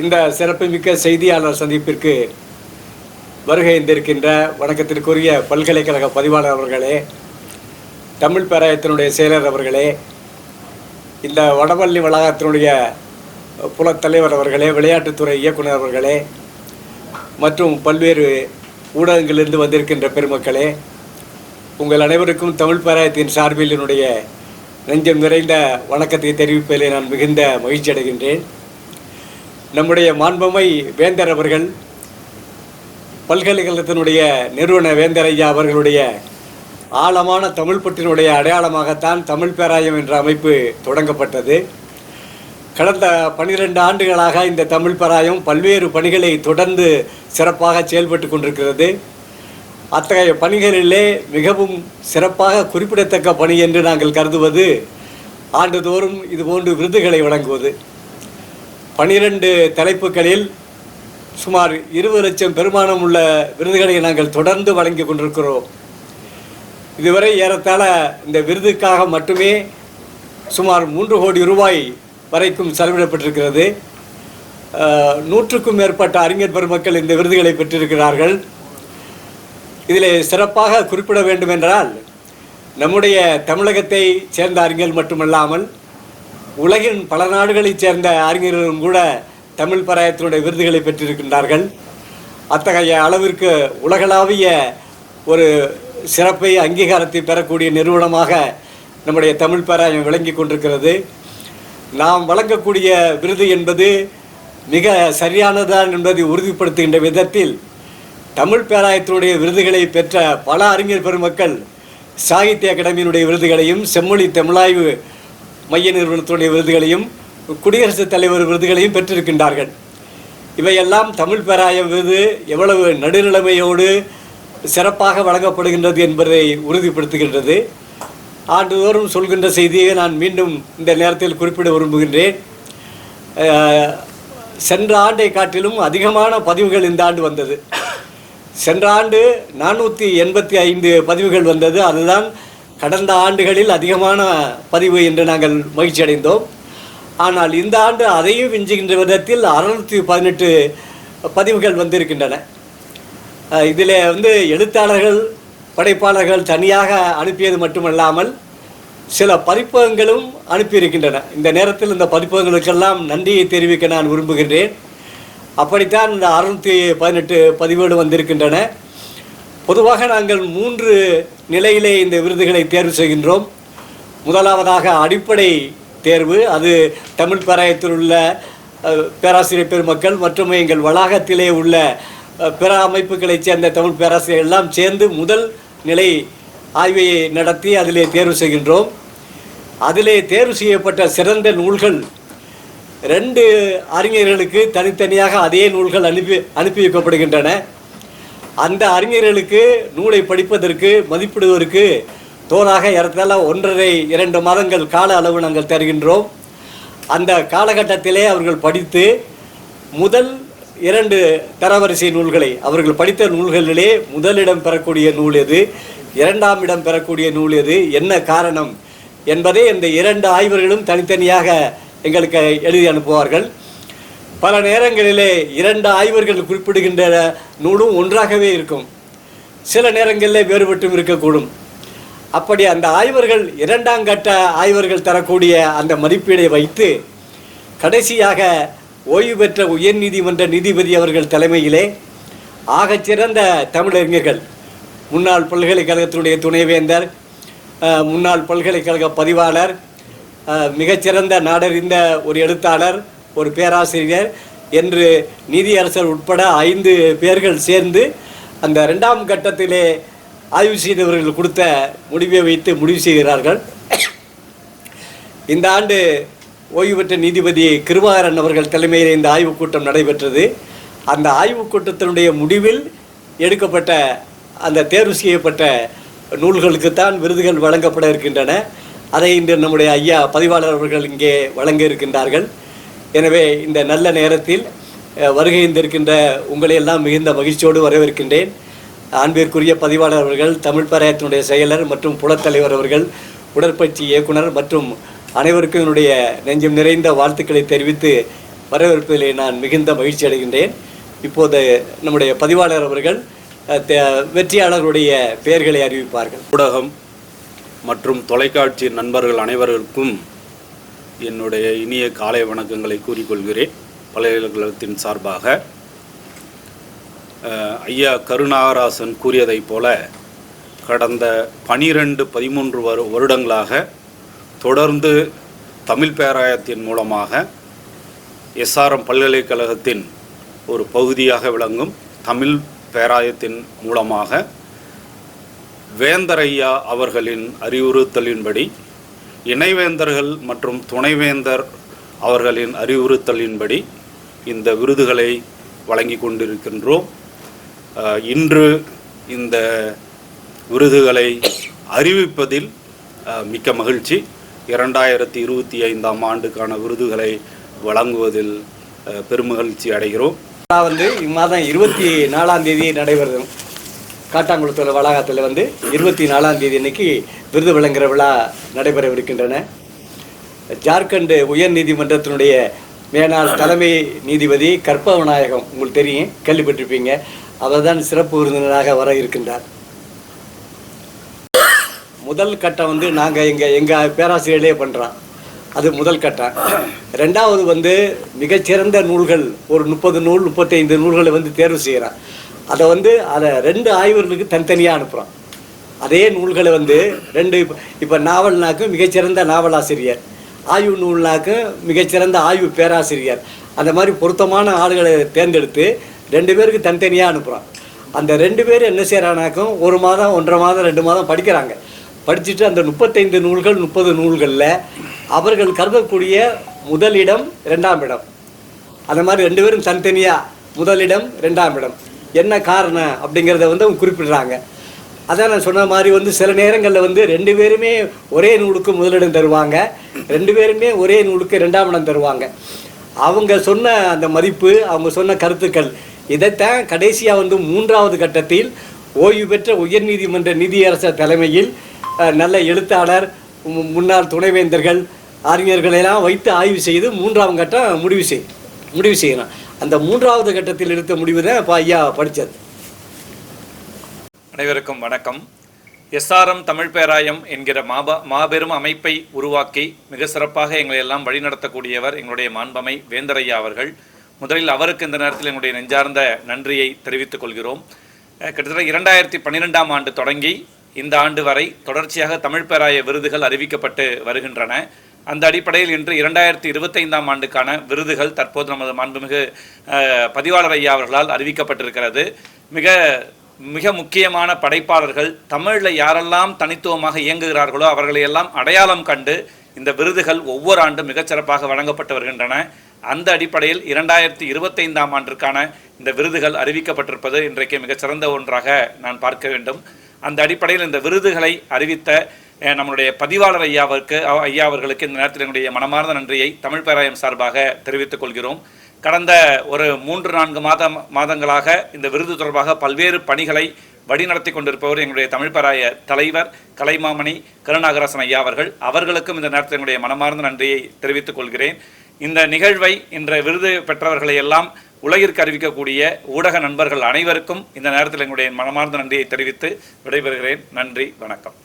இந்த சிறப்புமிக்க செய்தியாளர் சந்திப்பிற்கு வருகை இருந்திருக்கின்ற வணக்கத்திற்குரிய பல்கலைக்கழக பதிவாளர் அவர்களே தமிழ் பேராயத்தினுடைய செயலர் அவர்களே இந்த வடவள்ளி வளாகத்தினுடைய புலத்தலைவர் அவர்களே விளையாட்டுத்துறை இயக்குனர் அவர்களே மற்றும் பல்வேறு ஊடகங்களிலிருந்து வந்திருக்கின்ற பெருமக்களே உங்கள் அனைவருக்கும் தமிழ் பேராயத்தின் சார்பில் என்னுடைய நெஞ்சம் நிறைந்த வணக்கத்தை தெரிவிப்பதிலே நான் மிகுந்த மகிழ்ச்சி அடைகின்றேன் நம்முடைய மாண்புமை வேந்தர் அவர்கள் பல்கலைக்கழகத்தினுடைய நிறுவன வேந்தர் ஐயா அவர்களுடைய ஆழமான தமிழ் பற்றினுடைய அடையாளமாகத்தான் தமிழ் பேராயம் என்ற அமைப்பு தொடங்கப்பட்டது. கடந்த பன்னிரெண்டு ஆண்டுகளாக இந்த தமிழ் பேராயம் பல்வேறு பணிகளை தொடர்ந்து சிறப்பாக செயல்பட்டு கொண்டிருக்கிறது. அத்தகைய பணிகளிலே மிகவும் சிறப்பாக குறிப்பிடத்தக்க பணி என்று நாங்கள் கருதுவது ஆண்டுதோறும் இதுபோன்று விருதுகளை வழங்குவது. பனிரெண்டு தலைப்புகளில் சுமார் இருபது லட்சம் பெருமானம் உள்ள விருதுகளை நாங்கள் தொடர்ந்து வழங்கி கொண்டிருக்கிறோம். இதுவரை ஏறத்தாழ இந்த விருதுக்காக மட்டுமே சுமார் மூன்று கோடி ரூபாய் வரைக்கும் செலவிடப்பட்டிருக்கிறது. நூற்றுக்கும் மேற்பட்ட அறிஞர் பெருமக்கள் இந்த விருதுகளை பெற்றிருக்கிறார்கள். இதில் சிறப்பாக குறிப்பிட வேண்டுமென்றால் நம்முடைய தமிழகத்தை சேர்ந்த அறிஞர் மட்டுமல்லாமல் உலகின் பல நாடுகளைச் சேர்ந்த அறிஞர்களும் கூட தமிழ் பராயத்தினுடைய விருதுகளை பெற்றிருக்கின்றார்கள். அத்தகைய அளவிற்கு உலகளாவிய ஒரு சிறப்பை அங்கீகாரத்தை பெறக்கூடிய நிறுவனமாக நம்முடைய தமிழ் பாராயம் விளங்கி கொண்டிருக்கிறது. நாம் வழங்கக்கூடிய விருது என்பது மிக சரியானதான் என்பதை உறுதிப்படுத்துகின்ற விதத்தில் தமிழ் பேராயத்தினுடைய விருதுகளை பெற்ற பல அறிஞர் பெருமக்கள் சாகித்ய அகாடமியினுடைய விருதுகளையும் செம்மொழி தமிழாய்வு மைய நிறுவனத்துடைய விருதுகளையும் குடியரசுத் தலைவர் விருதுகளையும் பெற்றிருக்கின்றார்கள். இவையெல்லாம் தமிழ் பேராய விருது எவ்வளவு நடுநிலைமையோடு சிறப்பாக வழங்கப்படுகின்றது என்பதை உறுதிப்படுத்துகின்றது. ஆண்டுதோறும் சொல்கின்ற செய்தியை நான் மீண்டும் இந்த நேரத்தில் குறிப்பிட விரும்புகின்றேன். சென்ற ஆண்டை காட்டிலும் அதிகமான பதிவுகள் இந்த ஆண்டு வந்தது. சென்ற ஆண்டு நானூற்றி எண்பத்தி ஐந்து பதிவுகள் வந்தது. அதுதான் கடந்த ஆண்டுகளில் அதிகமான பதிவு என்று நாங்கள் மகிழ்ச்சி அடைந்தோம். ஆனால் இந்த ஆண்டு அதையும் விஞ்சுகின்ற விதத்தில் அறுநூற்றி பதினெட்டு பதிவுகள் வந்திருக்கின்றன. இதில் வந்து எழுத்தாளர்கள் படைப்பாளர்கள் தனியாக அனுப்பியது மட்டுமல்லாமல் சில பதிப்பகங்களும் அனுப்பியிருக்கின்றன. இந்த நேரத்தில் இந்த பதிப்பகங்களுக்கெல்லாம் நன்றியை தெரிவிக்க நான் விரும்புகின்றேன். அப்படித்தான் இந்த அறுநூற்றி பதினெட்டு பதிவுகள் வந்திருக்கின்றன. பொதுவாக நாங்கள் மூன்று நிலையிலே இந்த விருதுகளை தேர்வு செய்கின்றோம். முதலாவதாக அடிப்படை தேர்வு அது தமிழ் பேராயத்தில் உள்ள பேராசிரியர் பெருமக்கள் மற்றும் எங்கள் வளாகத்திலே உள்ள பிற அமைப்புகளைச் சேர்ந்த தமிழ் பேராசிரியர் எல்லாம் சேர்ந்து முதல் நிலை ஆய்வை நடத்தி அதிலே தேர்வு செய்கின்றோம். அதிலே தேர்வு செய்யப்பட்ட சிறந்த நூல்கள் ரெண்டு அறிஞர்களுக்கு தனித்தனியாக அதே நூல்கள் அனுப்பி அனுப்பி வைக்கப்படுகின்றன. அந்த அறிஞர்களுக்கு நூலை படிப்பதற்கு மதிப்பிடுவதற்கு தோராக ஏறத்தாழ ஒன்றரை இரண்டு மாதங்கள் கால அளவு நாங்கள் தருகின்றோம். அந்த காலகட்டத்திலே அவர்கள் படித்து முதல் இரண்டு தரவரிசை நூல்களை அவர்கள் படித்த நூல்களிலே முதலிடம் பெறக்கூடிய நூல் எது இரண்டாம் இடம் பெறக்கூடிய நூல் எது என்ன காரணம் என்பதை இந்த இரண்டு ஆய்வர்களும் தனித்தனியாக எங்களுக்கு எழுதி அனுப்புவார்கள். பல நேரங்களிலே இரண்டு ஆய்வர்கள் குறிப்பிடுகின்ற நூலும் ஒன்றாகவே இருக்கும். சில நேரங்களில் வேறுபட்டும் இருக்கக்கூடும். அப்படி அந்த ஆய்வர்கள் இரண்டாம் கட்ட ஆய்வர்கள் தரக்கூடிய அந்த மதிப்பீடை வைத்து கடைசியாக ஓய்வு பெற்ற உயர்நீதிமன்ற நீதிபதி அவர்கள் தலைமையிலே ஆகச்சிறந்த தமிழறிஞர்கள் முன்னாள் பல்கலைக்கழகத்தினுடைய துணைவேந்தர் முன்னாள் பல்கலைக்கழக பதிவாளர் மிகச்சிறந்த நாடறிந்த ஒரு எழுத்தாளர் ஒரு பேராசிரியர் என்று நீதியரசர் உட்பட ஐந்து பேர்கள் சேர்ந்து அந்த ரெண்டாம் கட்டத்திலே ஆய்வு செய்தவர்கள் கொடுத்த முடிவை வைத்து முடிவு செய்கிறார்கள். இந்த ஆண்டு ஓய்வு பெற்ற நீதிபதி கிருபாகரன் அவர்கள் தலைமையில் இந்த ஆய்வுக் கூட்டம் நடைபெற்றது. அந்த ஆய்வுக் கூட்டத்தினுடைய முடிவில் எடுக்கப்பட்ட அந்த தேர்வு செய்யப்பட்ட நூல்களுக்குத்தான் விருதுகள் வழங்கப்பட இருக்கின்றன. அதை இன்று நம்முடைய ஐயா பதிவாளர் அவர்கள் இங்கே வழங்க இருக்கின்றார்கள். எனவே இந்த நல்ல நேரத்தில் வருகை இருந்திருக்கின்ற உங்களை எல்லாம் மிகுந்த மகிழ்ச்சியோடு வரவேற்கின்றேன். அன்பிற்குரிய பதிவாளர் அவர்கள் தமிழ் பாராயத்தினுடைய செயலர் மற்றும் புலத்தலைவர் அவர்கள் உடற்பயிற்சி இயக்குனர் மற்றும் அனைவருக்கும் என்னுடைய நெஞ்சம் நிறைந்த வாழ்த்துக்களை தெரிவித்து வரவேற்பதிலே நான் மிகுந்த மகிழ்ச்சி அடைகின்றேன். இப்போது நம்முடைய பதிவாளர் அவர்கள் வெற்றியாளர்களுடைய பெயர்களை அறிவிப்பார்கள். ஊடகம் மற்றும் தொலைக்காட்சி நண்பர்கள் அனைவருக்கும் என்னுடைய இனிய காலை வணக்கங்களை கூறிக்கொள்கிறேன் பல்கலைக்கழகத்தின் சார்பாக. ஐயா கருணாகராசன் கூறியதைப் போல கடந்த பனிரெண்டு பதிமூன்று வரு வருடங்களாக தொடர்ந்து தமிழ் பேராயத்தின் மூலமாக எஸ்ஆர்எம் பல்கலைக்கழகத்தின் ஒரு பகுதியாக விளங்கும் தமிழ் பேராயத்தின் மூலமாக வேந்தரையா அவர்களின் அறிவுறுத்தலின்படி இணைவேந்தர்கள் மற்றும் துணைவேந்தர் அவர்களின் அறிவுறுத்தலின்படி இந்த விருதுகளை வழங்கி கொண்டிருக்கின்றோம். இன்று இந்த விருதுகளை அறிவிப்பதில் மிக்க மகிழ்ச்சி. இரண்டாயிரத்தி இருபத்தி ஐந்தாம் ஆண்டுக்கான விருதுகளை வழங்குவதில் பெருமகிழ்ச்சி அடைகிறோம். நான் வந்து இம்மாதம் இருபத்தி நாலாம் தேதி நடைபெறும். காட்டாங்குளத்தூர் வளாகத்தில் வந்து இருபத்தி நாலாம் தேதி இன்னைக்கு விருது வழங்குகிற விழா நடைபெறவிருக்கின்றன. ஜார்க்கண்ட் உயர் நீதிமன்றத்தினுடைய மேனாள் தலைமை நீதிபதி கற்பவநாயகம் உங்களுக்கு தெரியும் கேள்விப்பட்டிருப்பீங்க. அவர் தான் சிறப்பு விருந்தினராக வர இருக்கின்றார். முதல் கட்டம் வந்து நாங்கள் எங்கள் எங்கள் பேராசிரியர்களே பண்ணுறோம் அது முதல் கட்டம். ரெண்டாவது வந்து மிகச்சிறந்த நூல்கள் ஒரு முப்பது நூல் முப்பத்தைந்து நூல்களை வந்து தேர்வு செய்கிறோம் அதை வந்து அதை ரெண்டு ஆய்வர்களுக்கு தனித்தனியாக அனுப்புகிறோம் அதே நூல்களை வந்து ரெண்டு இப்போ இப்போ நாவல்னாக்கும் மிகச்சிறந்த நாவலாசிரியர் ஆய்வு நூல்னாக்கும் மிகச்சிறந்த ஆய்வு பேராசிரியர். அந்த மாதிரி பொருத்தமான ஆளுகளை தேர்ந்தெடுத்து ரெண்டு பேருக்கு தனித்தனியாக அனுப்புகிறோம் அந்த ரெண்டு பேரும் என்ன செய்கிறானாக்கும் ஒரு மாதம் ஒன்றரை மாதம் ரெண்டு மாதம் படிக்கிறாங்க. படிச்சுட்டு அந்த முப்பத்தைந்து நூல்கள் முப்பது நூல்களில் அவர்கள் கருதக்கூடிய முதலிடம் ரெண்டாம் இடம். அந்த மாதிரி ரெண்டு பேரும் தனித்தனியாக முதலிடம் ரெண்டாம் இடம். என்ன காரணம் அப்படிங்கிறத வந்து அவங்க குறிப்பிடுறாங்க. அதான் நான் சொன்ன மாதிரி வந்து சில நேரங்களில் வந்து ரெண்டு பேருமே ஒரே நூலுக்கு முதலிடம் தருவாங்க. ரெண்டு பேருமே ஒரே நூலுக்கு ரெண்டாம் இடம் தருவாங்க. அவங்க சொன்ன அந்த மதிப்பு அவங்க சொன்ன கருத்துக்கள் இதைத்தான் கடைசியாக வந்து மூன்றாவது கட்டத்தில் ஓய்வு பெற்ற உயர்நீதிமன்ற நீதியரசர் தலைமையில் நல்ல எழுத்தாளர் முன்னாள் துணைவேந்தர்கள் அறிஞர்களெல்லாம் வைத்து ஆய்வு செய்து மூன்றாவது கட்டம் முடிவு செய்யும் முடிவு செய்யலாம். அந்த மூன்றாவது கட்டத்தில் எடுத்த முடிவு தான் இப்போ ஐயா படித்தது அனைவருக்கும் வணக்கம். எஸ்ஆர்எம் தமிழ் பேராயம் என்கிற மாபா மாபெரும் அமைப்பை உருவாக்கி மிக சிறப்பாக எங்களை எல்லாம் வழிநடத்தக்கூடியவர் எங்களுடைய மாண்பமை வேந்தரையா அவர்கள். முதலில் அவருக்கு இந்த நேரத்தில் எங்களுடைய நெஞ்சார்ந்த நன்றியை தெரிவித்துக் கொள்கிறோம். கிட்டத்தட்ட இரண்டாயிரத்தி பன்னிரெண்டாம் ஆண்டு தொடங்கி இந்த ஆண்டு வரை தொடர்ச்சியாக தமிழ் பேராய விருதுகள் அறிவிக்கப்பட்டு வருகின்றன. அந்த அடிப்படையில் இன்று இரண்டாயிரத்தி இருபத்தைந்தாம் ஆண்டுக்கான விருதுகள் தற்போது நமது மாண்புமிகு பதிவாளர் ஐயா அவர்களால் அறிவிக்கப்பட்டிருக்கிறது. மிக மிக முக்கியமான படைப்பாளர்கள் தமிழில் யாரெல்லாம் தனித்துவமாக இயங்குகிறார்களோ அவர்களை எல்லாம் அடையாளம் கண்டு இந்த விருதுகள் ஒவ்வொரு ஆண்டும் மிகச்சிறப்பாக வழங்கப்பட்டு வருகின்றன. அந்த அடிப்படையில் இரண்டாயிரத்தி இருபத்தைந்தாம் ஆண்டிற்கான இந்த விருதுகள் அறிவிக்கப்பட்டிருப்பது இன்றைக்கு மிகச்சிறந்த ஒன்றாக நான் பார்க்க வேண்டும். அந்த அடிப்படையில் இந்த விருதுகளை அறிவித்த நம்மளுடைய பதிவாளர் ஐயாவிற்கு ஐயா அவர்களுக்கு இந்த நேரத்தில் என்னுடைய மனமார்ந்த நன்றியை தமிழ் பேராயம் சார்பாக தெரிவித்துக் கொள்கிறோம். கடந்த ஒரு மூன்று நான்கு மாதம் மாதங்களாக இந்த விருது தொடர்பாக பல்வேறு பணிகளை வழிநடத்தி கொண்டிருப்பவர் எங்களுடைய தமிழ் பேராய தலைவர் கலைமாமணி கருணாகரசன் ஐயா அவர்கள். அவர்களுக்கும் இந்த நேரத்தில் என்னுடைய மனமார்ந்த நன்றியை தெரிவித்துக் கொள்கிறேன். இந்த நிகழ்வை இன்ற விருது பெற்றவர்களை எல்லாம் உலகிற்கு அறிவிக்கக்கூடிய ஊடக நண்பர்கள் அனைவருக்கும் இந்த நேரத்தில் எங்களுடைய மனமார்ந்த நன்றியை தெரிவித்து விடைபெறுகிறேன். நன்றி வணக்கம்.